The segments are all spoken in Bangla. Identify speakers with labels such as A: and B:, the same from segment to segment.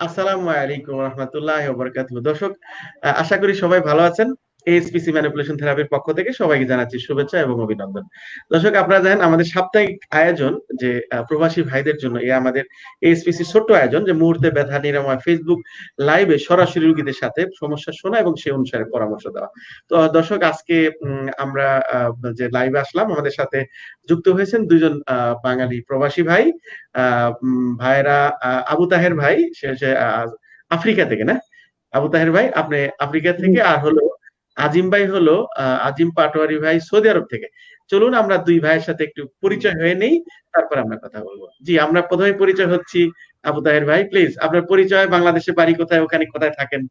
A: আসসালামু আলাইকুম রহমতুল্লাহ বরকাত দর্শক আশা করি সবাই ভালো আছেন। এএসপিসি ম্যানিপুলেশন থেরাপির পক্ষ থেকে সবাইকে জানাচ্ছি শুভেচ্ছা এবং অভিনন্দন। দর্শক আপনারা জানেন আমাদের সাপ্তাহিক আয়োজন যে প্রবাসী ভাইদের জন্য এই আমাদের এএসপিসি ছোট্ট আয়োজন যে মুহূর্তে ব্যথা নিরাময় ফেসবুক লাইভে সরাসরি রোগীদের সাথে সমস্যা শোনা এবং সেই অনুসারে পরামর্শ দেওয়া। তো দর্শক আজকে আমরা যে লাইভে আসলাম আমাদের সাথে যুক্ত হয়েছেন দুজন আহ, বাঙালি প্রবাসী ভাই ভাইরা আবু তাহের ভাই সে আফ্রিকা থেকে না? আবু তাহের ভাই আপনি আফ্রিকা থেকে আর হলো আজিম ভাই হলো আজিম পাটোয়ারি ভাই সৌদি আরব থেকে। চলুন আমরা দুই ভাইয়ের সাথে একটু পরিচয় হয়ে নেই তারপর আমরা কথা বলব। জি আমরা প্রথমে পরিচয় হচ্ছি আবু তাহের ভাই প্লিজ আপনার পরিচয় বাংলাদেশে বাড়ি কোথায় ওখানে কোথায় থাকেন?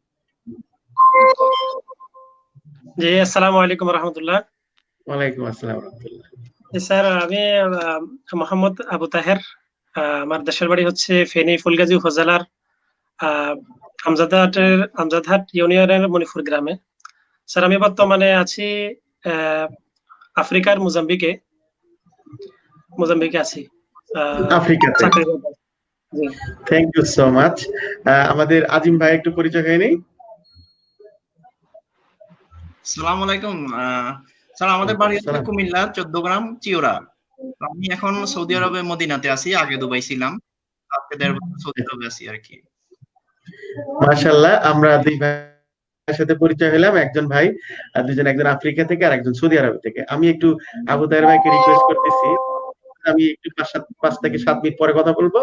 B: জি আসসালামু আলাইকুম রহমতুল্লাহ।
A: ওয়ালাইকুম আসসালাম রহমতুল্লাহ।
B: স্যার আমি মোহাম্মদ আবু তাহের আমার দেশের বাড়ি হচ্ছে ফেনী ফুলগাজী উপজেলার আমজাদহাটের আমজাদহাট ইউনিয়নের মণিপুর গ্রামে। স্যার আমি বর্তমানে আছি আহ, আফ্রিকার মোজাম্বিকে। মোজাম্বিকে আছি। আহ,
A: আফ্রিকাতে থ্যাংক ইউ সো মাচ আমাদের আজিম ভাই একটু পরিচয় হয়ে নেই
C: সালাম আলাইকুম। আহ, স্যার আমাদের বাড়ি হচ্ছে কুমিল্লা চোদ্দ গ্রাম চিওরা আমি এখন সৌদি আরবে মদিনাতে আছি আগে দুবাই ছিলাম। আজকে দেড় বছর সৌদি আরবে আছি আর কি।
A: মাশাল্লাহ আমরা দুই ভাইয়ের সাথে পরিচয় হলাম একজন ভাই আর দুজন একজন আফ্রিকা থেকে আর একজন সৌদি আরব থেকে। আমি একটু আবু তাহের ভাইকে রিকোয়েস্ট করতেছি। আমি একটু পাঁচ সাত, পাঁচ থেকে সাত মিনিট পরে কথা বলব।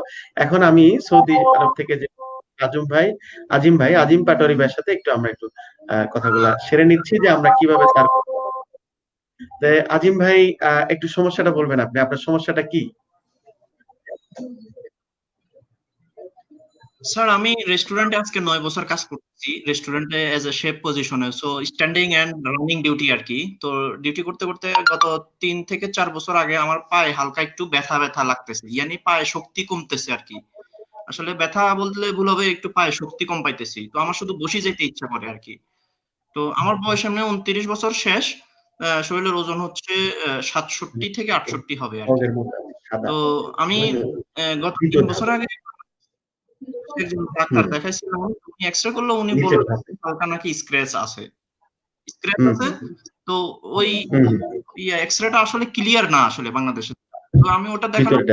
A: এখন আমি সৌদি আরব থেকে যে আজম ভাই, আজিম ভাই, আজিম পাটোয়ারি ভাইয়ের সাথে একটু আমরা একটু কথাগুলা সেরে নিচ্ছি যে আমরা কীভাবে তার আজিম ভাই একটু সমস্যাটা বলবেন আপনি। আপনার সমস্যাটা কি?
C: স্যার আমি রেস্টুরেন্টে আজকে নয় বছর কাজ করতেছি। রেস্টুরেন্টে এজ এ শেফ পজিশনে so standing and running duty আর কি। তো ডিউটি করতে করতে গত তিন থেকে চার বছর আগে আমার পায়ে হালকা একটু ব্যথা ব্যথা লাগতেছে। ইয়ানি পায়ে শক্তি কমতেছে আর কি। আসলে ব্যথা বলতে ভুল হবে একটু পায়ে শক্তি কম পাইতেছি। তো আমার শুধু বসে যেতে ইচ্ছা করে আর কি। তো আমার বয়স এমনি উনত্রিশ বছর শেষ। শরীরের ওজন হচ্ছে সাতষট্টি থেকে আটষট্টি হবে আর কি। তো আমি গত তিন বছর আগে একজন ডাক্তার দেখাইছিলাম উনি এক্সরে করল উনি বলল হালকা নাকি স্ক্র্যাচ আছে। স্ক্র্যাচ আছে? তো ওই এক্সরেটা আসলে ক্লিয়ার না আসলে বাংলাদেশে। তো আমি ওটা দেখানোর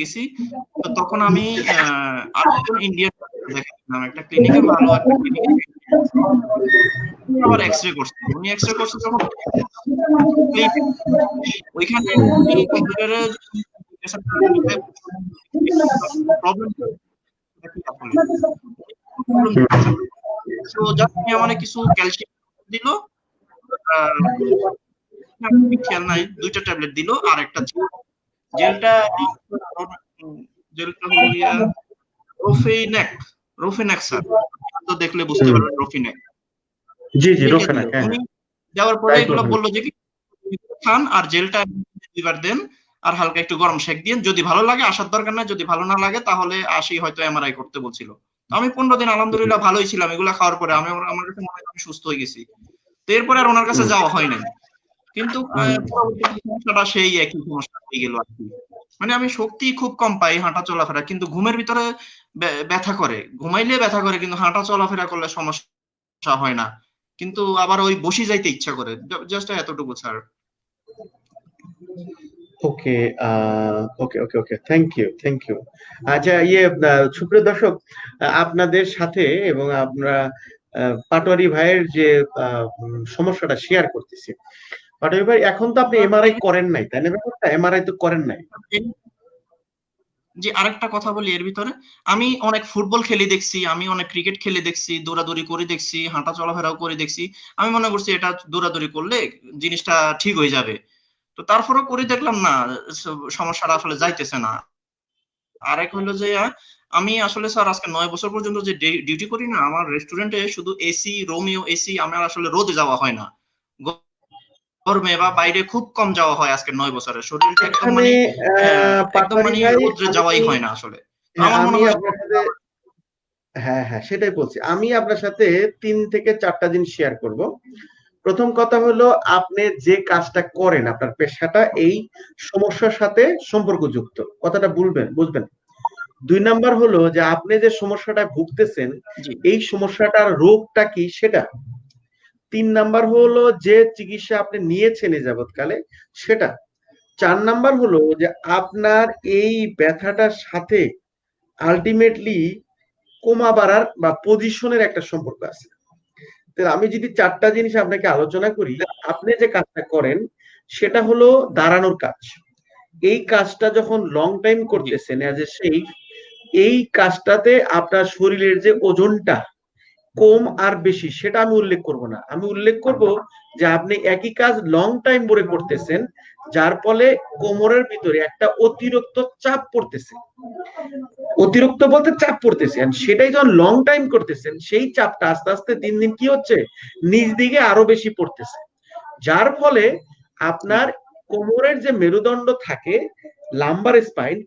C: গেছি। তো তখন আমি আরেকজন ইন্ডিয়ান দেখাচ্ছিলাম একটা ক্লিনিকে ভালো একটা ক্লিনিকে আবার এক্সরে করছে। উনি এক্সরে করছে যখন ওইখানে উনি কম্পিউটারে প্রবলেম আমার কিছু ক্যালসিয়াম দিল খেয়াল নাই দুইটা ট্যাবলেট দিল আর একটা জেলটা জেলটা হলো গিয়া রোফিনেক রোফিনেক স্যার তো দেখলে বুঝতে। পারবেন রোফিনেক
A: জি জি
C: এইটা
A: রোখানা হ্যাঁ।
C: দেওয়ার পরে এগুলো বলল যে খান আর জেলটা দুইবার দেন। আর হালকা একটু গরম শেক দিয়ে যদি ভালো লাগে আসার দরকার নাই। যদি ভালো না লাগে তাহলে আসি হয়তো এমআরআই করতে বলছিল। আমি পনেরো দিন আলহামদুলিল্লাহ ভালোই ছিলাম। এগুলা খাওয়ার পরে আমি আমার কাছে মনে হয় সুস্থ হয়ে গেছি। তো এরপরে আর ওনার কাছে যাওয়া হয় নাই। কিন্তু সমস্যাটা সেই একই সমস্যা হয়ে গেল আর কি। মানে আমি শক্তি খুব কম পাই হাঁটা চলাফেরা কিন্তু ঘুমের ভিতরে ব্যথা করে। ঘুমাইলে ব্যথা করে কিন্তু হাঁটা চলাফেরা করলে সমস্যা হয় না। কিন্তু আবার ওই বসে যাইতে ইচ্ছা করে। জাস্ট এতটুকু sir
A: okay okay okay okay thank you thank you আচ্ছা ইয়ে সুপ্রিয় দর্শক আপনাদের সাথে এবং আমরা পাটোয়ারি ভাইয়ের যে সমস্যাটা শেয়ার করতেছি। পাটোয়ারি ভাই, এখন তো আপনি এমআরআই করেন নাই, তাই না ব্যাপারটা? এমআরআই তো করেন নাই।
C: যে আরেকটা কথা বলি এর ভিতরে। আমি অনেক ফুটবল খেলি দেখছি, আমি অনেক ক্রিকেট খেলে দেখছি, দৌড়াদৌড়ি করে দেখছি, হাঁটা চলাফেরাও করে দেখছি। আমি মনে করছি এটা দৌড়াদৌড়ি করলে জিনিসটা ঠিক হয়ে যাবে। তো তারপরেও করে দেখলাম না সমস্যাটা আসলে যাইতেছে না। আরেক হলো যে আমি আসলে স্যার আজকে নয় বছর পর্যন্ত যে ডিউটি করি না আমার রেস্টুরেন্টে শুধু এসি রোমিও এসি আমার আসলে রোদে যাওয়া হয় না। গরমে বা বাইরে খুব কম যাওয়া হয় আজকে নয় বছরে। শরীরটা একদম মানে একদম মানে
A: ভাই,
C: যাওয়াই হয় না আসলে।
A: হ্যাঁ,
C: আমার মনে হয়
A: হ্যাঁ হ্যাঁ সেটাই বলছি। আমি আপনার সাথে তিন থেকে চারটা জিনিস শেয়ার করব। প্রথম কথা হলো আপনি যে কাজটা করেন আপনার পেশাটা এই সমস্যার সাথে সম্পর্কযুক্ত। কথাটা বলবেন বুঝবেন। দুই নাম্বার হলো যে আপনি যে সমস্যাটা ভুগতেছেন এই সমস্যাটার রোগটা কি সেটা? তিন নাম্বার হলো যে চিকিৎসা আপনি নিয়েছেন এই যাবৎকালে সেটা। চার নাম্বার হলো যে আপনার এই ব্যথাটার সাথে আলটিমেটলি কোমা বাড়ার বা পজিশনের একটা সম্পর্ক আছে। আমি যদি চারটা জিনিস আপনাকে আলোচনা করি, আপনি যে কাজটা করেন, সেটা হলো দাঁড়ানোর কাজ। এই কাজটা যখন লং টাইম করতেছেন অ্যাজ এ শেফ এই কাজটাতে আপনার শরীরের যে ওজনটা কম আর বেশি, সেটা আমি উল্লেখ করব না। আমি উল্লেখ করব যে আপনি একই কাজ লং টাইম ধরে করতেছেন, যার ফলে কোমরের ভিতরে একটা অতিরিক্ত চাপ পড়তেছে। অতিরিক্ত বলতে চাপ পড়তেছে। And সেটাই যখন লং টাইম করতেছেন সেই চাপটা আস্তে আস্তে দিন দিন কি হচ্ছে? নিজ দিকে আরও বেশি পড়তেছে। যার ফলে আপনার কোমরের যে মেরুদণ্ড থাকে লাম্বার স্পাইন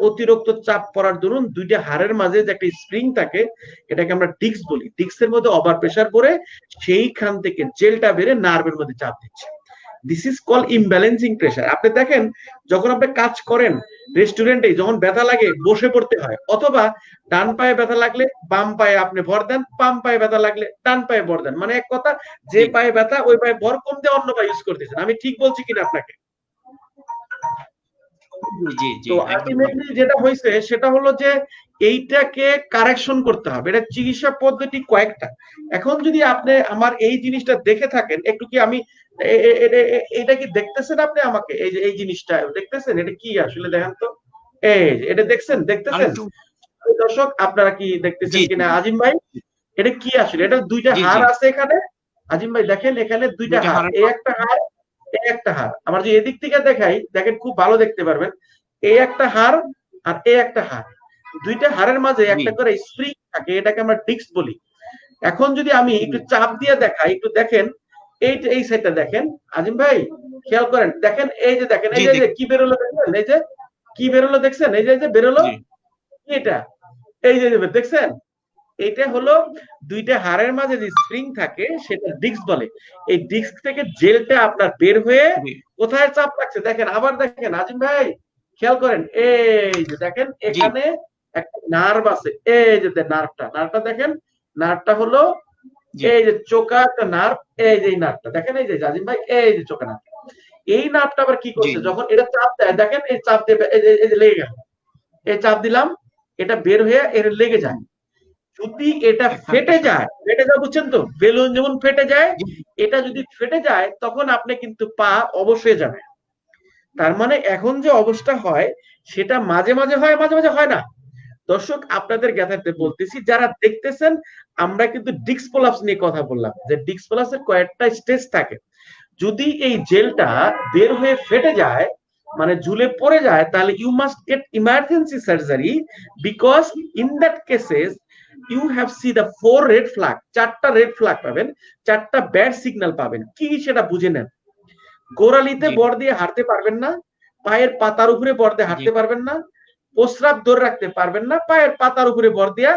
A: অতিরিক্ত চাপ পড়ার দরুন দুইটা হাড়ের মাঝে যে একটা স্প্রিং থাকে, এটাকে আমরা ডিক্স বলি। ডিক্সের মধ্যে ওভার প্রেসার পরে সেইখান থেকে জেলটা বেড়ে নার্ভের মধ্যে চাপ দিচ্ছে। This is call imbalancing pressure আপনি দেখেন যখন আপনি কাজ করেন রেস্টুরেন্টে যখন ব্যথা লাগে বসে পড়তে হয়। অথবা ডান পায়ে ব্যথা লাগলে বাম পায়ে আপনি ভর দেন বাম পায়ে ব্যথা লাগলে ডান পায়ে ভর দেন। মানে এক কথা যে পায়ে ব্যথা ওই পায়ে ভর কম দিয়ে অন্য পায়ে ইউজ করতেছেন। আমি ঠিক বলছি কিনা আপনাকে? তো আলটিমেটলি যেটা হয়েছে সেটা হলো যে এইটাকে কারেকশন করতে হবে। এটা চিকিৎসা পদ্ধতি কয়েকটা। এখন যদি আপনি আমার এই জিনিসটা দেখে থাকেন একটু কি আমি এটা কি দেখতেছেন আপনি আমাকে? এই এই জিনিসটা দেখতেছেন? এটা কি আসলে দেখেন তো? এই এটা দেখছেন? দেখতেছেন? দর্শক আপনারা কি দেখতেছেন। কিনা? আজিম ভাই এটা কি আসলে? এটা দুইটা
C: জি।
A: আছে এখানে? আজিম ভাই দেখেন এখানে দুইটা
C: হাড়ের-
A: এই একটা হাড় এই একটা হাড় আমার যে এদিক থেকে দেখাই দেখেন খুব ভালো দেখতে পারবেন। এই একটা হার আর এই একটা হার। দুইটা হারের মাঝে একটা করে স্প্রিং থাকে এটাকে আমরা ডিস্ক বলি। এখন যদি আমি একটু চাপ দিয়ে দেখাই একটু দেখেন এই যে- এই সাইডটা দেখেন। আজিম ভাই খেয়াল করেন দেখেন এই যে দেখেন এই যে- কি বেরোলো দেখেন? এই যে কি বেরোলো দেখছেন? এই যে এই যে বেরোলো? এটা এই যে যে দেখছেন? এটা হলো দুইটা হাড়ের মাঝে যে স্প্রিং থাকে সেটা ডিস্ক বলে। এই ডিস্ক থেকে জেলটা আপনার বের হয়ে কোথায় চাপ লাগছে? দেখেন আবার দেখেন আজিম ভাই খেয়াল করেন এই যে দেখেন এখানে একটা নার্ভ আছে। এই যে নার্ভটা নার্ভটা দেখেন নার্ভটা হলো এই যে চোকা একটা নার্ভ এই যে নার্ভটা দেখেন এই যে আজিম ভাই এই যে চোকা নার্ভ এই নার্ভটা আবার কি করছে? যখন এটা চাপ দেয় দেখেন এই চাপ দেবে এই যে- এই যে লেগে গেল। এই চাপ দিলাম এটা বের হয়ে এর লেগে যায়। যদি এটা ফেটে যায় ফেটে যায় বুঝছেন তো? বেলুন যেমন ফেটে যায়, এটা যদি ফেটে যায়, তখন আপনি কিন্তু পা অবশ্যই যাবে তার মানে এখন যে অবস্থা হয়, সেটা মাঝে মাঝে হয়, মাঝে মাঝে হয় না। দর্শক, আপনাদের জ্ঞাতার্থে বলতেছি, যারা দেখতেছেন, আমরা কিন্তু ডিক্স পোলাপস নিয়ে কথা বললাম, যে ডিক্স পোলাপসের কয়েকটা স্টেজ থাকে। যদি এই জেলটা বের হয়ে ফেটে যায় মানে ঝুলে পড়ে যায়, তাহলে you must get emergency surgery because in that cases you have see the four red flag চারটা রেড ফ্ল্যাগ পাবেন চারটা ব্যাড সিগন্যাল পাবেন। কি সেটা বুঝে নেন? গোড়ালিতে বর দিয়ে হাঁটতে পারবেন না পায়ের পাতার উপরে বর দিয়ে হাঁটতে পারবেন না প্রস্রাব ধরে রাখতে পারবেন না পায়ের পাতার উপরে বর দিয়া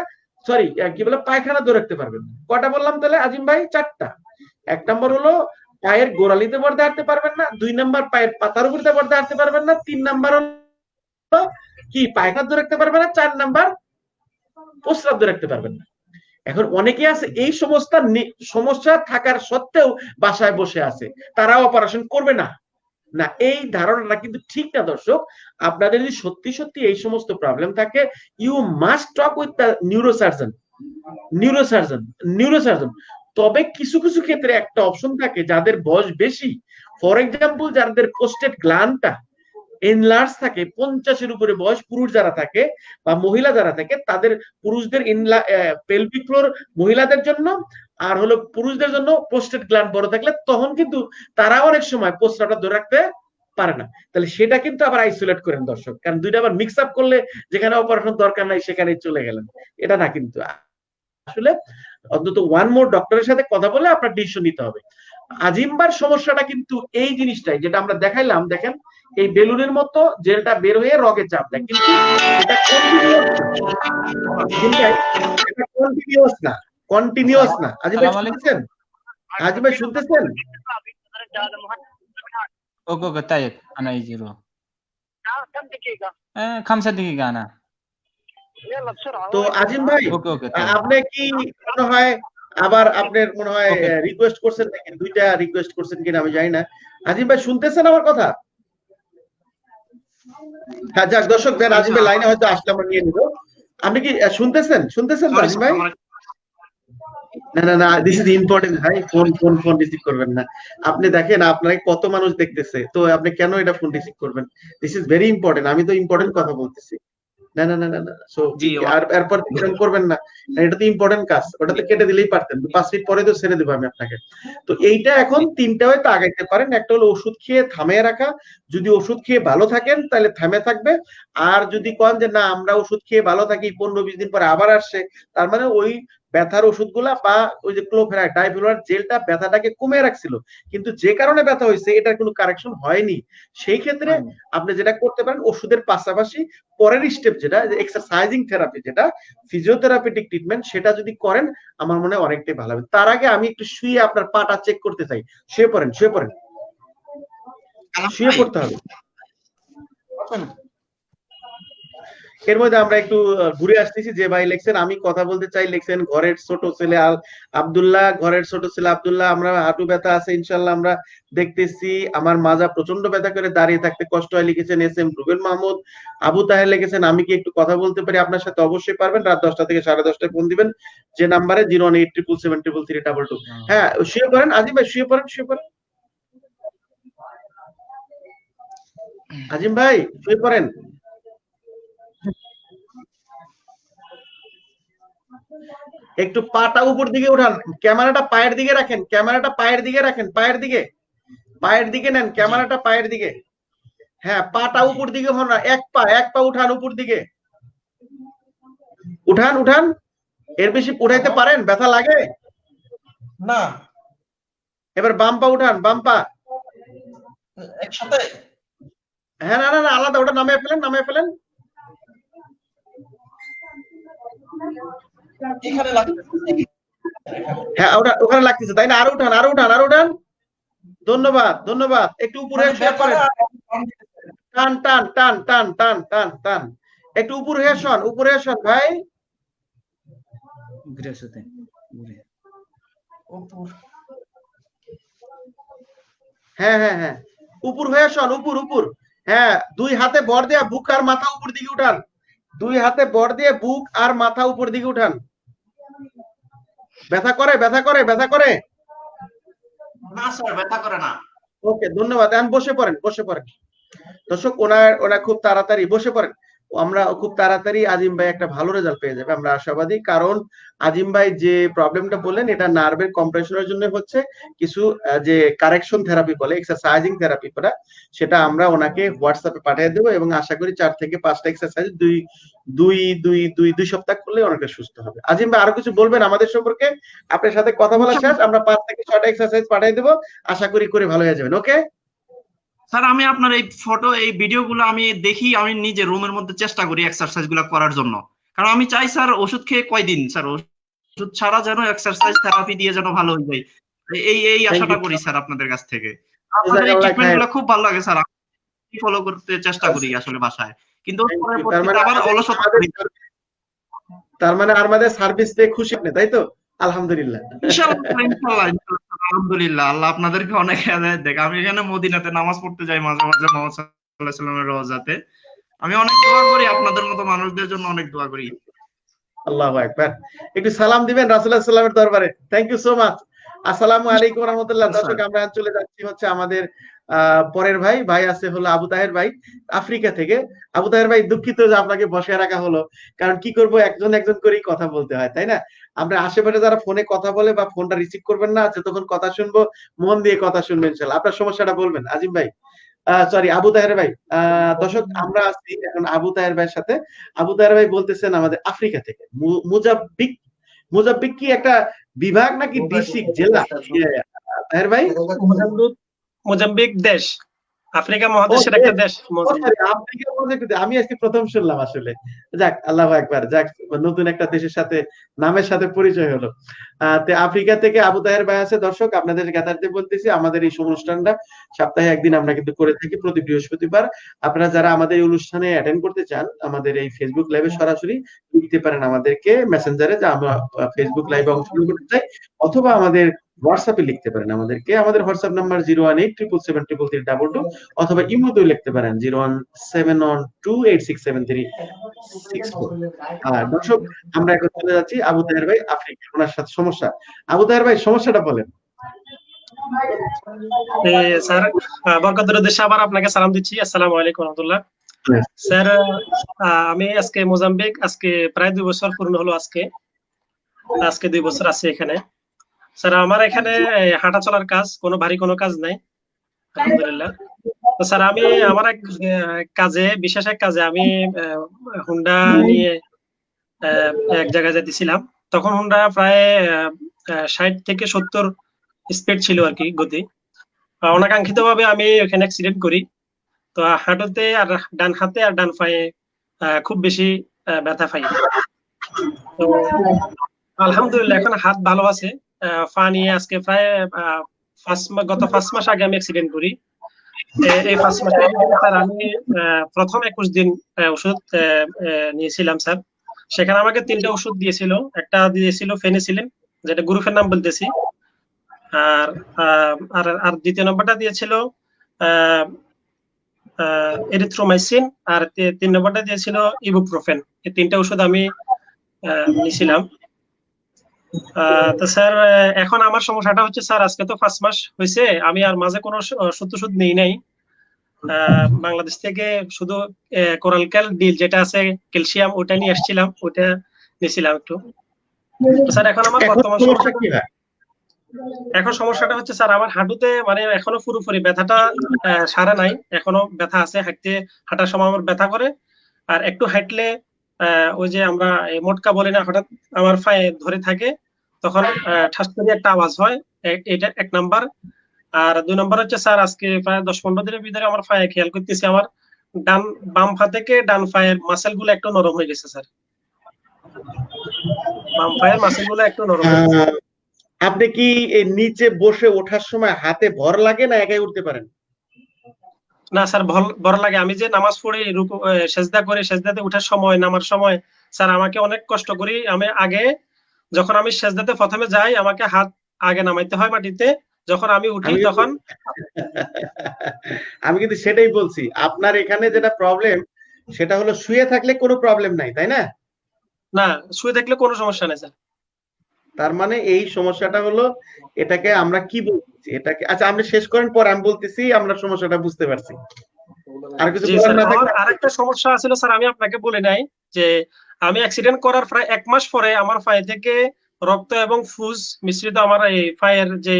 A: সরি কি বলে পায়খানা ধরে রাখতে পারবেন না। কটা বললাম তাহলে আজিম ভাই? চারটা। এক নম্বর হলো পায়ের গোড়ালিতে বর দিয়ে হাঁটতে পারবেন না দুই নাম্বার পায়ের পাতার উপরে বর দিয়ে হাঁটতে পারবেন না তিন নাম্বার হলো কি পায়খানা ধরে রাখতে পারবেন না চার নাম্বার প্রস্রাব ধরে রাখতে পারবেন না। এখন অনেকে আছে, এই সমস্ত সমস্যা থাকার সত্ত্বেও বাসায় বসে আছে। তারা অপারেশন করবে না। না, এই ধারণাটা কিন্তু ঠিক না দর্শক। আপনাদের যদি সত্যি সত্যি এই সমস্ত প্রবলেম থাকে you must talk with the neurosurgeon neurosurgeon neurosurgeon তবে কিছু কিছু ক্ষেত্রে একটা অপশন থাকে, যাদের বয়স বেশি। ফর এক্সাম্পল যাদের পোস্টেড গ্ল্যান্ডটা এনলার্জ থাকে, পঞ্চাশের উপরে বয়স পুরুষ যারা থাকে বা মহিলা যারা থাকে, তাদের পুরুষদের পেলভিক ফ্লোর মহিলাদের জন্য আর হলো পুরুষদের জন্য পোস্টেড গ্ল্যান্ড বড় থাকলে তখন কিন্তু তারা অনেক সময় প্রস্রাবটা ধরে রাখতে পারে না। তাহলে সেটা কিন্তু আবার আইসোলেট করেন দর্শক। কারণ দুইটা আবার মিক্স আপ করলে যেখানে অপারেশন দরকার নাই সেখানে চলে গেলেন। এটা না কিন্তু। আসলে অন্তত ওয়ান মোর ডক্টরের সাথে কথা বলে আপনার ডিসিশন নিতে হবে। আজিম্বার সমস্যাটা কিন্তু এই জিনিসটাই, যেটা আমরা দেখাইলাম, দেখেন এই বেলুনের মতো জেলটা বের হয়ে রগে চাপ দেয় কিন্তু এটা কন্টিনিউয়াস না কন্টিনিউয়াস না আজিম ভাই
D: আসসালামু আলাইকুম।
A: শুনতেছেন আজিম ভাই শুনতেছেন
D: اوكي اوكي طيب انا يجي له آه خمسة دقيقة انا
A: তো আজিম ভাই
D: ওকে ওকে
A: আ- আপনি কি মনে হয় আবার আপনার মনে হয়
D: Okay.
A: রিকোয়েস্ট করছেন নাকি দুইটা রিকোয়েস্ট করছেন কিনা আমি জানি না আজিম ভাই শুনতেছেন আমার কথা হ্যাঁ যাক দর্শক দেন আজিম লাইনে হয়তো আসলে আমরা নিয়ে নিব। আপনি কি শুনতেছেন? শুনতেছেন আজিম
C: sir,
A: ভাই না না না দিস ইজ ইম্পর্টেন্ট ভাই ফোন ফোন ফোন রিসিভ করবেন না। আপনি দেখেন আপনাকে কত মানুষ দেখতেছে। তো আপনি কেন এটা ফোন রিসিভ করবেন? দিস ইজ ভেরি ইম্পর্টেন্ট আমি তো ইম্পর্টেন্ট কথা বলতেছি। না না না না না সো আর এরপর করবেন না, এটা তো ইম্পর্টেন্ট কাজ। ওটা তো কেটে দিলেই পারতেন। পাঁচ মিনিট পরে তো ছেড়ে দেবো আমি আপনাকে। তো এইটা এখন তিনটা হয়তো আগাইতে পারেন। একটা হলো ওষুধ খেয়ে থামিয়ে রাখা। যদি ওষুধ খেয়ে ভালো থাকেন তাহলে থামে থাকবে। আর যদি কন যে না আমরা ওষুধ খেয়ে ভালো থাকি পনেরো বিশ দিন পরে আবার আসছে। তার মানে ওই ব্যথার ওষুধগুলা বা ওই যে ডাইফ্লোরাইড জেলটা ব্যথাটাকে কমে রাখছিল। কিন্তু যে কারণে ব্যথা হয়েছে এটার কোনো কারেকশন হয়নি। সেই ক্ষেত্রে আপনি যেটা করতে পারেন ওষুধের পাশাপাশি পরের স্টেপ যেটা এক্সারসাইজিং থেরাপি যেটা ফিজিওথেরাপিটিক ট্রিটমেন্ট সেটা যদি করেন আমার মনে হয় অনেকটাই ভালো হবে। তার আগে আমি একটু শুয়ে আপনার পাটা চেক করতে চাই। শুয়ে পড়েন শুয়ে পড়েন। শুয়ে পড়তে হবে। এর মধ্যে আমরা একটু ঘুরে আসতেছি যে ভাই লেখছেন আমি কথা বলতে চাই লেখছেন ঘরের ছোট ছেলে আল আব্দুল্লাহ ঘরের ছোট ছেলে আবদুল্লাহ আমরা হাঁটু ব্যথা আছে ইনশাল্লাহ আমরা দেখতেছি আমার মাজা প্রচণ্ড ব্যথা করে দাঁড়িয়ে থাকতে কষ্ট হয় লিখেছেন এস এম রুবেল মাহমুদ। আবু তাহের লিখেছেন আমি কি একটু কথা বলতে পারি? আপনার সাথে অবশ্যই পারবেন রাত দশটা থেকে সাড়ে দশটায় ফোন দিবেন। যে নাম্বারে zero one eight triple seven triple three double two. হ্যাঁ শুয়ে পড়েন আজিম ভাই শুয়ে পড়েন শুয়ে পড়েন। আজিম ভাই শুয়ে পড়েন। একটু পাটা উপর দিকে উঠান। ক্যামেরাটা পায়ের দিকে রাখেন ক্যামেরাটা পায়ের দিকে রাখেন পায়ের দিকে। পায়ের দিকে নেন ক্যামেরাটা পায়ের দিকে। হ্যাঁ পাটা উপর দিকে হন না এক পা এক পা উঠান উপর দিকে। উঠান উঠান। এর বেশি উঠাইতে পারেন? ব্যথা লাগে?
C: না।
A: এবার বাম পা উঠান বাম পা।
C: একসাথে?
A: হ্যাঁ না না না আলাদা ওটা নামিয়ে ফেলেন নামিয়ে ফেলেন।
C: এখানে
A: হ্যাঁ ওটা ওখানে লাগতেছে তাই না? আরও উঠান আরও উঠান আরও উঠান। ধন্যবাদ ধন্যবাদ। একটু উপরে শুয়ে পড়েন টান টান টান টান টান টান টান। একটু উপরে শোন উপরে শোন ভাই।
D: ঘুরে
A: হ্যাঁ হ্যাঁ হ্যাঁ। উপর হয়ে শোন উপর উপর। হ্যাঁ দুই হাতে বর দিয়ে বুক আর মাথা উপর দিকে উঠান। দুই হাতে বর দিয়ে বুক আর মাথা উপর দিকে উঠান। ব্যথা করে ব্যথা করে ব্যথা করে?
C: না স্যার ব্যথা করে না।
A: ওকে ধন্যবাদ। এখন বসে পড়েন বসে পড়েন। দর্শক ওনার ওনার খুব তাড়াতাড়ি বসে পড়েন। আমরা খুব তাড়াতাড়ি আজিম ভাই একটা ভালো রেজাল্ট পেয়ে যাবে আমরা আশাবাদী। কারণ আজিম ভাই যে প্রবলেমটা বললেন এটা নার্ভের কম্প্রেশনের জন্য হচ্ছে। কিছু যে কারেকশন থেরাপি বলে এক্সারসাইজিং থেরাপি করা সেটা আমরা ওনাকে হোয়াটসঅ্যাপে পাঠিয়ে দেবো এবং আশা করি চার থেকে পাঁচটা এক্সারসাইজ দুই দুই দুই দুই দুই সপ্তাহ করলে অনেকটা সুস্থ হবে। আজিম ভাই আরও কিছু বলবেন আমাদের সম্পর্কে? আপনার সাথে কথা বলা শেষ আমরা পাঁচ থেকে ছয়টা এক্সারসাইজ পাঠিয়ে দেবো। আশা করি করে ভালো হয়ে যাবেন ওকে
C: স্যার আমি আপনার এই ফটো এই ভিডিওগুলো আমি দেখি আমি নিজে রুমের মধ্যে চেষ্টা করি এক্সারসাইজগুলো করার জন্য। কারণ আমি চাই স্যার ওষুধ খেয়ে কয়দিন স্যার ওষুধ ছাড়া যেন এক্সারসাইজ থেরাপি দিয়ে যেন ভালো হয়ে যায়। এই এই আশাটা করি স্যার আপনাদের কাছ থেকে। আপনাদের এই
A: জাজাকাল্লাহ
C: ট্রিটমেন্টগুলো খুব ভালো লাগে স্যার। আমি ফলো করতে চেষ্টা করি আসলে বাসায়। কিন্তু
A: মানে
C: আবার অলসতা
A: তার মানে আমাদের সার্ভিস পেয়ে খুশি আপনি তাই তো? আলহামদুলিল্লাহ।
C: আল্লাহ আপনাদেরকে অনেক দেখ। আমি এখানে মদিনাতে নামাজ পড়তে যাই মাঝে মাঝে মোহাম্মদ সাল্লাল্লাহু সাল্লামের রওজাতে। আমি অনেক দোয়া করি আপনাদের মতো মানুষদের জন্য অনেক দোয়া করি।
A: আল্লাহ একবার একটু সালাম দিবেন রাসুল্লাহ সাল্লামের দরবারে। থ্যাংক ইউ সো মাচ আসসালামু আলাইকুম রহমতুল্লাহ। দর্শক আমরা চলে যাচ্ছি হচ্ছে আমাদের পরের ভাই ভাই আছে হলো আবু তাহের ভাই আফ্রিকা থেকে। আবু তাহের ভাই দুঃখিত যে আপনাকে বসে রাখা হলো কারণ কি করব একজন একজন করেই কথা বলতে হয় তাই না? আমরা আশেপাশে যারা ফোনে কথা বলে বা ফোনটা রিসিভ করবেন না আছে তখন কথা শুনব মন দিয়ে কথা শুনবেন ইনশাল্লাহ আপনার সমস্যাটা বলবেন আজিম ভাই। সরি আবু তাহের ভাই। আহ, দর্শক আমরা আছি এখন আবু তাহের ভাইয়ের সাথে। আবু তাহের ভাই বলতেছেন আমাদের আফ্রিকা থেকে মুজাব্বিক মুজাব্বিক কি একটা বিভাগ নাকি ডিস্ট্রিক্ট জেলা? ইয়ে, তাহের ভাই?
B: মোজাম্বিক দেশ। আফ্রিকা মহাদেশের একটা দেশ
A: আফ্রিকা প্রজেক্ট আমি আজকে প্রথম শুনলাম আসলে। যাক আল্লাহ একবার যাক নতুন একটা দেশের সাথে নামের সাথে পরিচয় হলো। আফ্রিকা থেকে আবু তাহের ভাই আছে। দর্শক আপনাদের জ্ঞাতার্থে বলতেছি আমাদের এই অনুষ্ঠানটা সপ্তাহে একদিন আমরা কিন্তু করে থাকি প্রতি বৃহস্পতিবার। আপনারা যারা আমাদের এই অনুষ্ঠানে অ্যাটেন্ড করতে চান আমাদের এই ফেসবুক লাইভে সরাসরি লিখতে পারেন আমাদেরকে মেসেঞ্জারে যে আমরা ফেসবুক লাইভে অংশগ্রহণ করতে চাই অথবা আমাদের হোয়াটসঅ্যাপে লিখতে পারেন আমাদেরকে। আমাদের WhatsApp number zero one eight triple seven triple three double two অথবা ইমোতেও লিখতে পারেন zero one seven one two eight six seven three six four আর দর্শক, আমরা এখন চলে যাচ্ছি আবু তাহের ভাই আফ্রিকা। ওনার সাথে সমস্যা। আবু তাহের ভাই, সমস্যাটা বলেন।
B: স্যার বরকতের উদ্দেশ্যে আবার আপনাকে সালাম দিচ্ছি। আসসালামু আলাইকুম রহমতুল্লাহ। স্যার আমি আজকে মোজাম্বিক, আজকে প্রায় দুই বছর পূর্ণ হলো আজকে। আজকে দুই বছর আছি এখানে। স্যার আমার এখানে হাঁটা চলার কাজ, কোনো ভারী কোনো কাজ নাই, আলহামদুলিল্লাহ। স্যার আমি আমার এক কাজে, বিশেষ এক কাজে আমি হুন্ডা নিয়ে এক জায়গায় যেতেছিলাম। তখন হুন্ডা প্রায় ষাট থেকে সত্তর স্পিড ছিল আর কি গতি। অনাকাঙ্ক্ষিত ভাবে আমি ওখানে অ্যাক্সিডেন্ট করি। তো হাঁটুতে আর ডান হাতে আর ডান পায়ে খুব বেশি ব্যথা পাই তো আলহামদুলিল্লাহ, এখন হাত ভালো আছে। পা আজকে প্রায় গত পাঁচ মাস আগে আমি অ্যাক্সিডেন্ট করি। এই পাঁচ মাসে স্যার আমি প্রথম একুশ দিন ওষুধ নিয়েছিলাম স্যার। সেখানে আমাকে তিনটা ওষুধ দিয়েছিল। একটা দিয়েছিল ফেনিসিলিন, যেটা গ্রুপের নাম বলতেছি। আর আর আর দ্বিতীয় নম্বরটা দিয়েছিল এরিথ্রোমাইসিন আর তিন নম্বরটা দিয়েছিল ইবুপ্রোফেন এই তিনটা ওষুধ আমি নিয়েছিলাম। তো স্যার এখন আমার সমস্যাটা হচ্ছে স্যার আজকে তো পাঁচ মাস হয়েছে আমি আর মাঝে কোনো সুদ ওষুধ নেই নাই। বাংলাদেশ থেকে শুধু কোরাল ক্যাল ডিল যেটা আছে ক্যালসিয়াম ওটা নিয়ে আসছিলাম ওটা নিয়েছিলাম একটু। স্যার এখন আমার বর্তমান
A: সমস্যা কি?
B: এখন সমস্যাটা হচ্ছে স্যার আমার হাঁটুতে মানে এখনও পুরোপুরি ব্যথাটা সারে নাই এখনও ব্যথা আছে হাঁটতে হাঁটার সময় আমার ব্যথা করে। আর একটু হাঁটলে ওই যে আমরা মোটকা বলি না হঠাৎ আমার পায়ে ধরে থাকে তখন ঠাস করে একটা আওয়াজ হয়। এটা এক নাম্বার। আর দুই নম্বর হচ্ছে স্যার আজকে প্রায় দশ পনেরো দিনের ভিতরে আমার পায়ে খেয়াল করতেছি আমার ডান বাম পা থেকে ডান পায়ের মাসেলগুলো একটু নরম হয়ে গেছে স্যার। বাম পায়ের মাসেলগুলো একটু নরম
A: আপনি কি নিচে বসে ওঠার সময় হাতে ভর লাগে না একাই উঠতে পারেন?
B: না স্যার বড় লাগে। আমি যে নামাজ পড়ি রুকু সেজদা করে সেজদাতে উঠার সময় নামার সময় স্যার আমাকে অনেক কষ্ট করি। আমি আগে যখন আমি সেজদাতে প্রথমে যাই আমাকে হাত আগে নামাইতে হয় মাটিতে যখন আমি উঠি তখন
A: আমি কিন্তু সেটাই বলছি। আপনার এখানে যেটা প্রবলেম সেটা হলো শুয়ে থাকলে কোনো প্রবলেম নাই তাই না?
B: না শুয়ে থাকলে কোনো সমস্যা নেই স্যার।
A: তার মানে এই সমস্যাটা হলো এটাকে আমরা কি বলছি এটাকে আচ্ছা আপনি শেষ করেন পর আমি বলতেছি আমরা সমস্যাটা বুঝতে পারছি। আর কিছু
B: আরেকটা সমস্যা ছিল স্যার আমি আপনাকে বলে নাই যে আমি অ্যাক্সিডেন্ট করার প্রায় এক মাস পরে আমার পায়ে থেকে রক্ত এবং ফুজ মিশ্রিত আমার এই পায়ের যে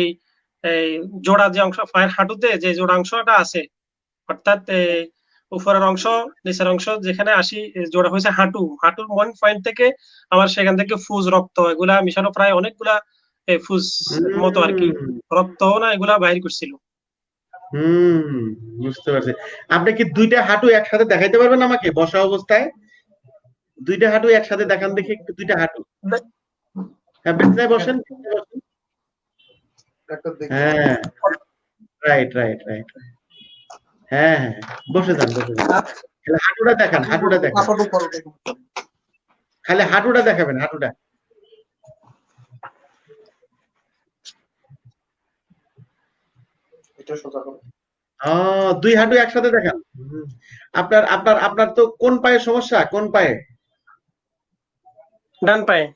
B: জোড়া যে অংশ পায়ের হাঁটুতে যে জোড়া অংশটা আছে অর্থাৎ উপরের অংশ নিচের অংশ যেখানে আসি জোড়া হয়েছে হাঁটু। হাঁটুর ওয়ান পয়েন্ট থেকে আমার সেখান থেকে ফুজ রক্ত এগুলা মিশানো প্রায় অনেকগুলা ফুজ মতো আর কি। রক্ত না এগুলা বাইর করছিল।
A: হুম বুঝতে পারছি। আপনি কি দুইটা হাঁটু একসাথে দেখাইতে পারবেন আমাকে বসা অবস্থায়? দুইটা হাঁটু একসাথে দেখান দেখি একটু দুইটা হাঁটু। হ্যাঁ বসেন হ্যাঁ রাইট রাইট রাইট হ্যাঁ হ্যাঁ বসে যান বসে যান। খালি হাঁটুটা দেখান হাঁটুটা দেখান। খালি হাঁটুটা দেখাবেন হাঁটুটা। দুই হাঁটু একসাথে দেখান। আপনার আপনার আপনার তো কোন পায়ে সমস্যা? কোন পায়ে?
B: ডান পায়ে।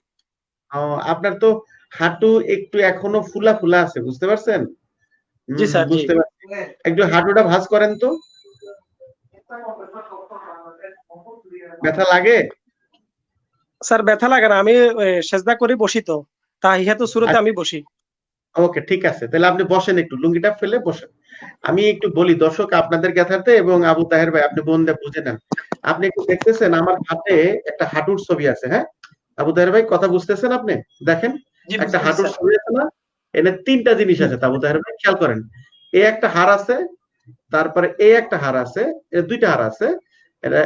A: আপনার তো হাঁটু একটু এখনও ফুলা ফুলা আছে বুঝতে পারছেন?
B: জি স্যার,
A: বুঝতে পারছি। একটু হাঁটুটা ভাঁজ করেন তো। ব্যথা লাগে?
B: স্যার ব্যথা লাগে না আমি সেজদা করে বসি তো। তাহিয়াতু সুরতে আমি বসি।
A: ওকে ঠিক আছে। তাহলে আপনি বসেন একটু লুঙ্গিটা ফেলে বসেন। আমি একটু বলি দর্শক আপনাদের জ্ঞাতার্থে এবং আবু তাহের ভাই আপনি বোন বুঝে নেন। আপনি একটু দেখতেছেন আমার হাতে একটা হাঁটুর ছবি আছে হ্যাঁ? আবু তাহের ভাই কথা বুঝতেছেন আপনি? দেখেন একটা হাঁটুর ছবি আছে না? এনে তিনটা জিনিস আছে তাবু তাহের ভাই খেয়াল করেন। এ একটা হার আছে তারপরে এই একটা হার আছে এ দুইটা হার আছে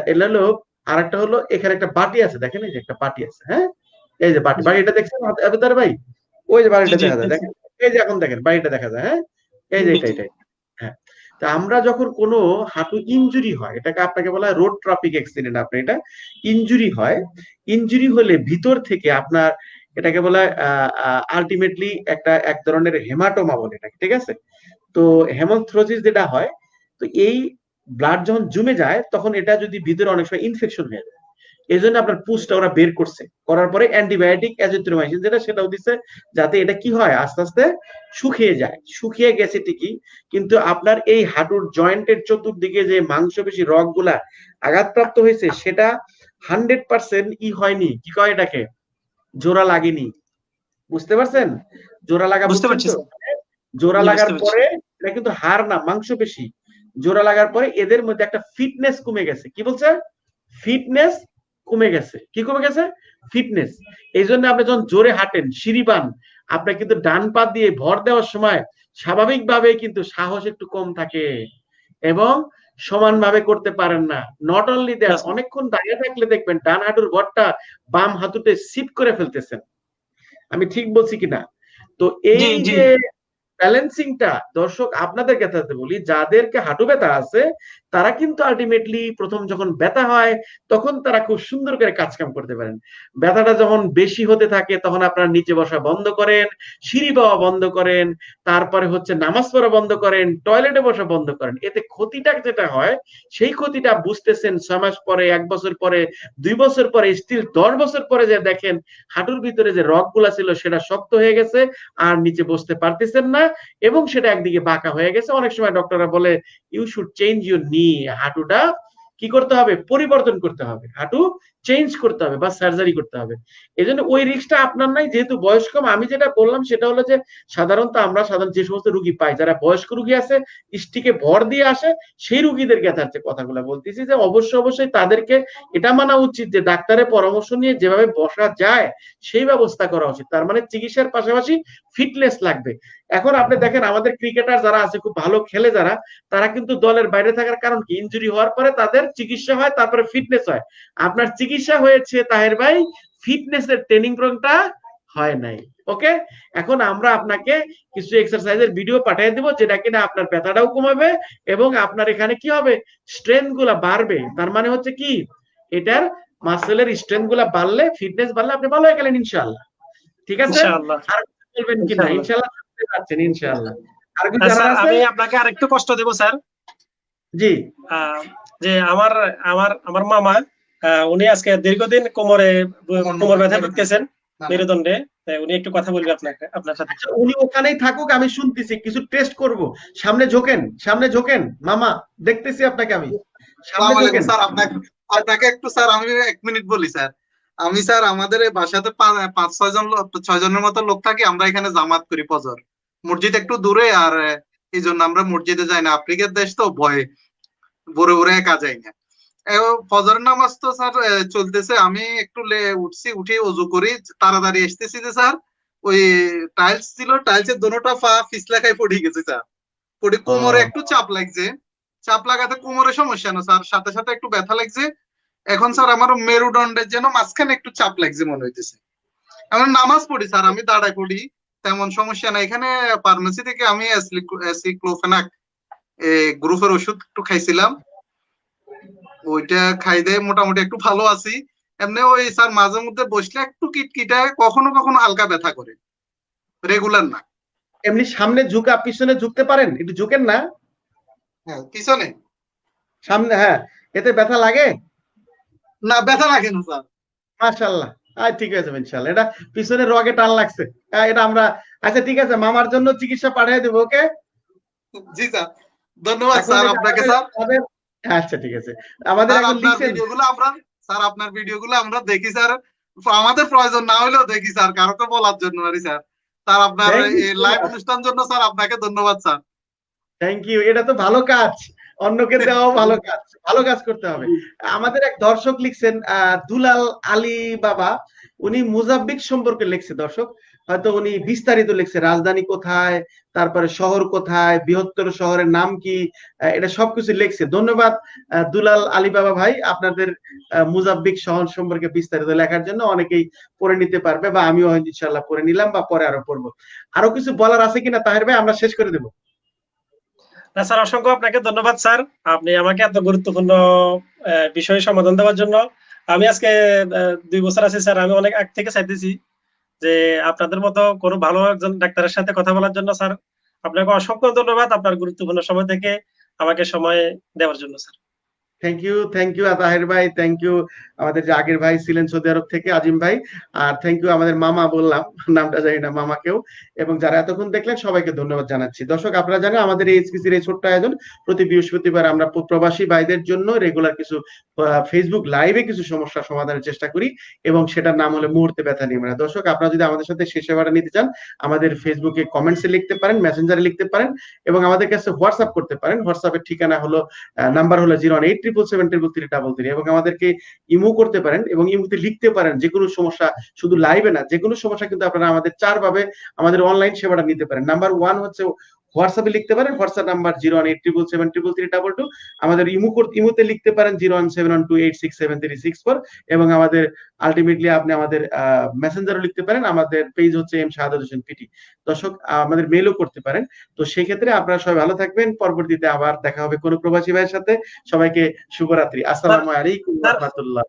A: এটা হলো আরেকটা হলো এখানে একটা বাটি আছে দেখেন এই যে একটা বাটি আছে হ্যাঁ? এই যে বাটি বাড়িটা দেখছেন আবেদার ভাই? ওই যে বাড়িটা দেখা যায় দেখেন? এই যে এখন দেখেন বাড়িটা দেখা যায় হ্যাঁ? এই যে এটা এটাই তা আমরা যখন কোনো হাঁটু ইঞ্জুরি হয়, এটাকে আপনাকে বলা হয় রোড ট্রাফিক অ্যাক্সিডেন্ট আপনি, এটা ইঞ্জুরি হয়। ইঞ্জুরি হলে ভিতর থেকে আপনার এটাকে বলা হয় আলটিমেটলি একটা, এক ধরনের হেমাটোমা বলে এটাকে, ঠিক আছে? তো হেমোথ্রোসিস যেটা হয়, তো এই ব্লাড যখন জমে যায়, তখন এটা যদি ভিতরে অনেক সময় ইনফেকশন হয়ে যায়। এই জন্য আপনার পুষটা ওরা বের করছে। করার পরে অ্যান্টিবায়োটিক অ্যাজিথ্রোমাইসিন যেটা সেটাও দিচ্ছে যাতে এটা কি হয় আস্তে আস্তে শুকিয়ে যায়। শুকিয়ে গেছে ঠিকই কিন্তু আপনার এই হাঁটুর জয়েন্টের চতুর্দিকে যে মাংসপেশি রগগুলা আঘাতপ্রাপ্ত হয়েছে সেটা হান্ড্রেড পার্সেন্ট ই হয়নি। কি কয় এটাকে? জোড়া লাগেনি। বুঝতে পারছেন? জোড়া লাগা
B: বুঝতে
A: বুঝছেন
B: পারছি,
A: জোড়া লাগার পরে এটা কিন্তু হাড় না মাংসপেশি। জোড়া লাগার পরে এদের মধ্যে একটা ফিটনেস কমে গেছে। কি বলছে? ফিটনেস কমে গেছে। কি কমে গেছে? ফিটনেস এই জন্য আপনি যখন জোরে হাঁটেন সিঁড়ি পান আপনার কিন্তু ডান পা দিয়ে ভর দেওয়ার সময় স্বাভাবিকভাবে কিন্তু সাহস একটু কম থাকে এবং সমানভাবে করতে পারেন না। নট অনলি দ্যাট অনেকক্ষণ দাঁড়িয়ে থাকলে দেখবেন ডান হাঁটুর ভরটা বাম হাঁটুতে সিপ করে ফেলতেছেন। আমি ঠিক বলছি কিনা? তো এই। যে ব্যালেন্সিংটা দর্শক আপনাদের ক্ষেত্রে বলি যাদেরকে হাঁটু ব্যথা আছে তারা কিন্তু আলটিমেটলি প্রথম যখন ব্যথা হয়, তখন তারা খুব সুন্দর করে কাজ কাম করতে পারেন। ব্যথাটা যখন বেশি হতে থাকে, তখন আপনারা নিচে বসা বন্ধ করেন, সিঁড়ি পাওয়া বন্ধ করেন, তারপরে হচ্ছে নামাজ পড়া বন্ধ করেন টয়লেটে বসা বন্ধ করেন। এতে ক্ষতিটা যেটা হয়, সেই ক্ষতিটা বুঝতেছেন ছয় মাস পরে, এক বছর পরে, দুই বছর পরে স্টিল দশ বছর পরে যে দেখেন, হাঁটুর ভিতরে যে রকগুলা ছিল, সেটা শক্ত হয়ে গেছে, আর নিচে বসতে পারতেছেন না, এবং সেটা একদিকে বাঁকা হয়ে গেছে। অনেক সময় ডক্টররা বলে ইউ শুড চেঞ্জ ইউর নি হাঁটুটা কি করতে হবে? পরিবর্তন করতে হবে। হাঁটু চেঞ্জ করতে হবে বা সার্জারি করতে হবে। এই জন্য ওই রিস্কটা আপনার নাই, যেহেতু বয়স কম আমি যেটা বললাম সেটা হলো যে, সাধারণত আমরা সাধারণ যে সমস্ত রুগী পাই, যারা বয়স্ক রুগী আছে স্টিকে ভর দিয়ে আসে, সেই রুগীদের যথার্থে কথাগুলো বলতেছি যে, অবশ্যই অবশ্যই তাদেরকে এটা মানা উচিত যে, ডাক্তারের পরামর্শ নিয়ে যেভাবে বসা যায়, সেই ব্যবস্থা করা উচিত। তার মানে চিকিৎসার পাশাপাশি ফিটনেস লাগবে। এখন আপনি দেখেন, আমাদের ক্রিকেটার যারা আছে, খুব ভালো খেলে যারা, তারা কিন্তু দলের বাইরে থাকার কারণ কি? ইনজুরি হওয়ার পরে তাদের চিকিৎসা হয়, তারপরে ফিটনেস হয়। আপনার চিকিৎসা হয়েছে তাহের ভাই ফিটনেস এর ট্রেনিং প্রোগ্রামটা হয় নাই। ওকে এখন আমরা আপনাকে কিছু এক্সারসাইজের ভিডিও পাঠিয়ে দেবো যেটা কিনা আপনার ব্যথাটাও কমাবে এবং আপনার এখানে কি হবে? স্ট্রেংথগুলা বাড়বে। তার মানে হচ্ছে কি? এটার মাসেলের স্ট্রেংথগুলা বাড়লে ফিটনেস বাড়লে আপনি ভালো হয়ে গেলেন ইনশাআল্লাহ। ঠিক আছে?
B: ইনশাআল্লাহ।
A: বলবেন কিনা
B: ইনশাআল্লাহ।
A: ইনশাআল্লাহ পাচ্ছেন ইনশাআল্লাহ। আর কি
B: আর
A: জানার আছে?
B: আমি আপনাকে আরেকটু কষ্ট দেব স্যার।
A: জি।
B: যে আমার আমার আমার মামা উনি আজকে দীর্ঘদিন কোমরে কোমর ব্যথা ভুগতেছেন মেরুদণ্ডে। তাই উনি একটু কথা বলবে আপনাকে আপনার সাথে।
A: আচ্ছা, উনি ওখানেই থাকুক আমি শুনতেছি কিছু টেস্ট করব। সামনে ঝোকেন সামনে ঝোকেন। মামা দেখতেছি আপনাকে আমি। সামনে ঝোকেন।
D: স্যার আপনাকে আপনাকে একটু স্যার আমি এক মিনিট বলি স্যার। আমি স্যার আমাদের এই বাসাতে পাঁচ ছয় জন লোক- ছয় জনের মতো লোক থাকি আমরা এখানে জামাত করি ফজর। মসজিদ একটু দূরে আর এই জন্য আমরা মসজিদে যাই না। আফ্রিকার দেশ তো ভয়ে ভোরে ভোরে একা যাই না। ফজর নামাজ তো স্যার চলতেছে। আমি একটু লে- উঠছি উঠে অজু করি তাড়াতাড়ি এসতেছি যে স্যার ওই টাইলস ছিল টাইলসের দোনোটা পা ফিসলা খাই পড়ে গেছে স্যার। পড়ে কোমরে একটু চাপ লাগছে। চাপ লাগাতে কোমরে সমস্যা না স্যার সাথে সাথে একটু ব্যথা লাগছে। এখন স্যার আমার মেরুদণ্ডের যেন মাঝখানে একটু চাপ লাগছে মনে হইতেছে। আমি নামাজ পড়ি স্যার আমি দাঁড়ায় পড়ি তেমন সমস্যা নাই। এখানে ফার্মেসি থেকে আমি অ্যাসিক্লোফেনাক গ্রুপের ওষুধ একটু খাইছিলাম। ওইটা খাই দিয়ে মোটামুটি একটু ভালো আছি। এমনি ওই স্যার মাঝে মধ্যে বসলে একটু কিটকিটায় কখনো কখনো হালকা ব্যথা করে। রেগুলার না।
A: এমনি সামনে ঝুঁকা পিছনে ঝুঁকতে পারেন? একটু ঝুঁকেন না।
D: হ্যাঁ পিছনে।
A: সামনে হ্যাঁ। এতে ব্যথা লাগে?
D: না ব্যথা লাগে না স্যার।
A: মাশাল্লাহ আয় ঠিক আছে ইনশাল্লাহ এটা পিছনে রগে টান লাগছে। এটা আমরা আচ্ছা ঠিক আছে মামার জন্য চিকিৎসা পাঠিয়ে দেবো ওকে?
D: জি স্যার। ধন্যবাদ স্যার আপনাকে স্যার।
A: আচ্ছা ঠিক আছে। আমাদের এখন
D: আপনার ভিডিওগুলো আমরা স্যার আপনার ভিডিওগুলো আমরা দেখি স্যার। আমাদের প্রয়োজন না হলেও দেখি স্যার। কারোকে বলার জন্য আরে স্যার। স্যার আপনার
A: you,
D: লাইভ অনুষ্ঠান জন্য স্যার আপনাকে ধন্যবাদ স্যার।
A: থ্যাংক ইউ এটা তো ভালো কাজ। অন্যকে দেওয়াও ভালো কাজ। ভালো কাজ করতে হবে। আমাদের এক দর্শক লিখছেন আহ, দুলাল আলী বাবা। উনি মুজাব্বিক সম্পর্কে লিখছে দর্শক। হয়তো উনি বিস্তারিত লিখছে, রাজধানী কোথায়, তারপরে শহর কোথায়, বৃহত্তর শহরের নাম কি এটা সবকিছু লিখছে। ধন্যবাদ দুলাল আলী বাবা ভাই, আপনাদের মুজাব্বিক শহর সম্পর্কে বিস্তারিত লেখার জন্য অনেকেই পড়ে নিতে পারবে বা আমিও ইনশাল্লাহ পড়ে নিলাম বা পরে আরও পড়ব। আরও কিছু বলার আছে কিনা তাহের ভাই? আমরা শেষ করে দেবো।
B: না, স্যার, অসংখ্য আপনাকে ধন্যবাদ, স্যার। আপনি আমাকে এত গুরুত্বপূর্ণ বিষয়ে সমাধান দেওয়ার জন্য। আমি আজকে দুই বছর আছি, স্যার। আমি অনেক আগ থেকে চাইতেছি। যে আপনাদের মতো কোনো ভালো একজন ডাক্তারের সাথে কথা বলার জন্য, স্যার, আপনাকে অসংখ্য ধন্যবাদ আপনার গুরুত্বপূর্ণ সময় থেকে আমাকে সময় দেওয়ার জন্য, sir.
A: Thank you thank you Ataher ভাই থ্যাংক ইউ আমাদের যে আগের ভাই ছিলেন সৌদি আরব থেকে আজিম ভাই, আর থ্যাংক ইউ আমাদের মামা বললাম, নামটা জানি না মামাকেও, এবং যারা এতক্ষণ দেখলেন সবাইকে ধন্যবাদ জানাচ্ছি। দর্শক, আপনারা জানেন আমাদের এই এইচপিসির এই ছোট্ট আয়োজন প্রতি বৃহস্পতিবার আমরা প্রবাসী ভাইদের জন্য রেগুলার কিছু ফেসবুক লাইভে কিছু সমস্যা সমাধানের চেষ্টা করি, এবং সেটার নাম হলো মুহূর্তে ব্যথা নিয়ে দর্শক, আপনারা যদি আমাদের সাথে সেই সেবাটা নিতে চান, আমাদের ফেসবুকে কমেন্টসে লিখতে পারেন মেসেঞ্জারে লিখতে পারেন, এবং আমাদের কাছে হোয়াটসঅ্যাপ করতে পারেন। হোয়াটসঅ্যাপের ঠিকানা হলো নাম্বার হলো zero eight triple seven triple three double three এবং আমাদেরকে ইমো করতে পারেন এবং ইমোতে লিখতে পারেন যে কোনো সমস্যা শুধু লাইভে না, যে কোনো সমস্যা কিন্তু আপনারা আমাদের চার ভাবে আমাদের অনলাইন সেবাটা নিতে পারেন। নাম্বার ওয়ান হচ্ছে হোয়াটসঅ্যাপে লিখতে পারেন WhatsApp number zero one eight triple seven triple three double two আমাদের ইমো ইমোতে লিখতে পারেন zero one seven one two eight six seven three six four এবং আমাদের আলটিমেটলি আপনি আমাদের মেসেঞ্জারও লিখতে পারেন আমাদের পেজ হচ্ছে এম শাহাদ হোসেন পিটি দর্শক আমাদের মেলও করতে পারেন। তো সেই ক্ষেত্রে আপনারা সবাই ভালো থাকবেন পরবর্তীতে আবার দেখা হবে কোনো প্রবাসী ভাইয়ের সাথে। সবাইকে শুভরাত্রি। আসসালামু আলাইকুম রহমতুল্লাহ।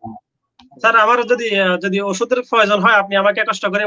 B: স্যার আমার যদি যদি ওষুধের প্রয়োজন হয় আপনি আমাকে কষ্ট করে